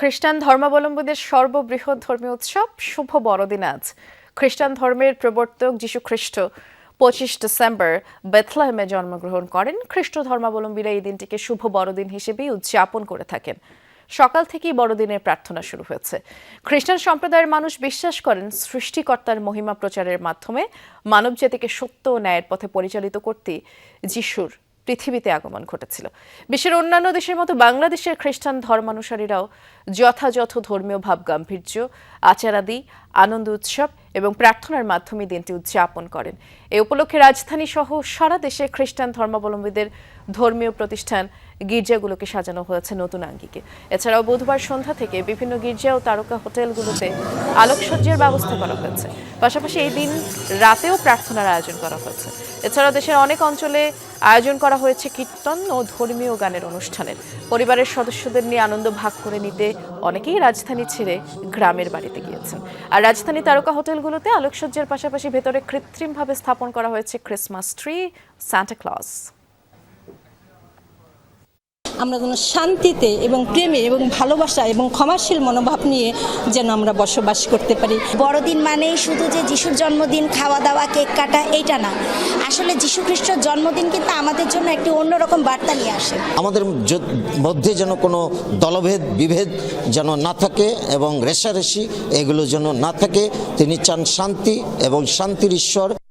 খ্রিস্টান ধর্মাবলম্বীদের সর্ববৃহৎ ধর্মীয় উৎসব শুভ বড়দিন আজ। খ্রিস্টান ধর্মের প্রবর্তক যীশু খ্রিস্ট পঁচিশ ডিসেম্বর বেথলেহেমে জন্মগ্রহণ করেন। খ্রিস্ট ধর্মাবলম্বীরা এই দিনটিকে শুভ বড়দিন হিসেবেই উদযাপন করে থাকেন। সকাল থেকেই বড়দিনের প্রার্থনা শুরু হয়েছে। খ্রিস্টান সম্প্রদায়ের মানুষ বিশ্বাস করেন সৃষ্টিকর্তার মহিমা প্রচারের মাধ্যমে মানবজাতিকে সত্য ও ন্যায়ের পথে পরিচালিত করতে যিশুর পৃথিবীতে আগমন ঘটেছিল। বিশ্বের অন্যান্য দেশের মতো বাংলাদেশের খ্রিস্টান ধর্মানুসারীরাও যথাযথ ধর্মীয় ভাব গাম্ভীর্য আচারাদি আনন্দ উৎসব এবং প্রার্থনার মাধ্যমে দিনটি উদযাপন করেন। এ উপলক্ষে রাজধানী সহ সারা দেশে খ্রিস্টান ধর্মাবলম্বীদের ধর্মীয় প্রতিষ্ঠান গির্জাগুলোকে সাজানো হয়েছে নতুন আঙ্গিকে। এছাড়াও বুধবার সন্ধ্যা থেকে বিভিন্ন গির্জা ও তারকা হোটেলগুলোতে আলোকসজ্জার ব্যবস্থা করা হয়েছে। পাশাপাশি এই দিন রাতেও প্রার্থনার আয়োজন করা হয়েছে। এছাড়াও দেশের অনেক অঞ্চলে আয়োজন করা হয়েছে কীর্তন ও ধর্মীয় গানের অনুষ্ঠানের। পরিবারের সদস্যদের নিয়ে আনন্দ ভাগ করে নিতে অনেকেই রাজধানী ছেড়ে গ্রামের বাড়িতে গিয়েছেন। আর রাজধানী তারকা হোটেলগুলোতে আলোকসজ্জার পাশাপাশি ভেতরে কৃত্রিমভাবে স্থাপন করা হয়েছে ক্রিসমাস ট্রি সান্টা ক্লজ আমরা যেন শান্তিতে এবং প্রেমে এবং ভালোবাসা এবং ক্ষমাশীল মনোভাব নিয়ে যেন আমরা বসবাস করতে পারি। বড়দিন মানেই শুধু যে যিশুর জন্মদিন খাওয়া দাওয়া কেক কাটা এইটা না। আসলে যিশু খ্রিস্টর জন্মদিন কিন্তু আমাদের জন্য একটি অন্যরকম বার্তা নিয়ে আসে। আমাদের মধ্যে যেন কোনো দলভেদ বিভেদ যেন না থাকে এবং রেশারেশি এগুলো যেন না থাকে তিনি চান শান্তি এবং শান্তির ঈশ্বর।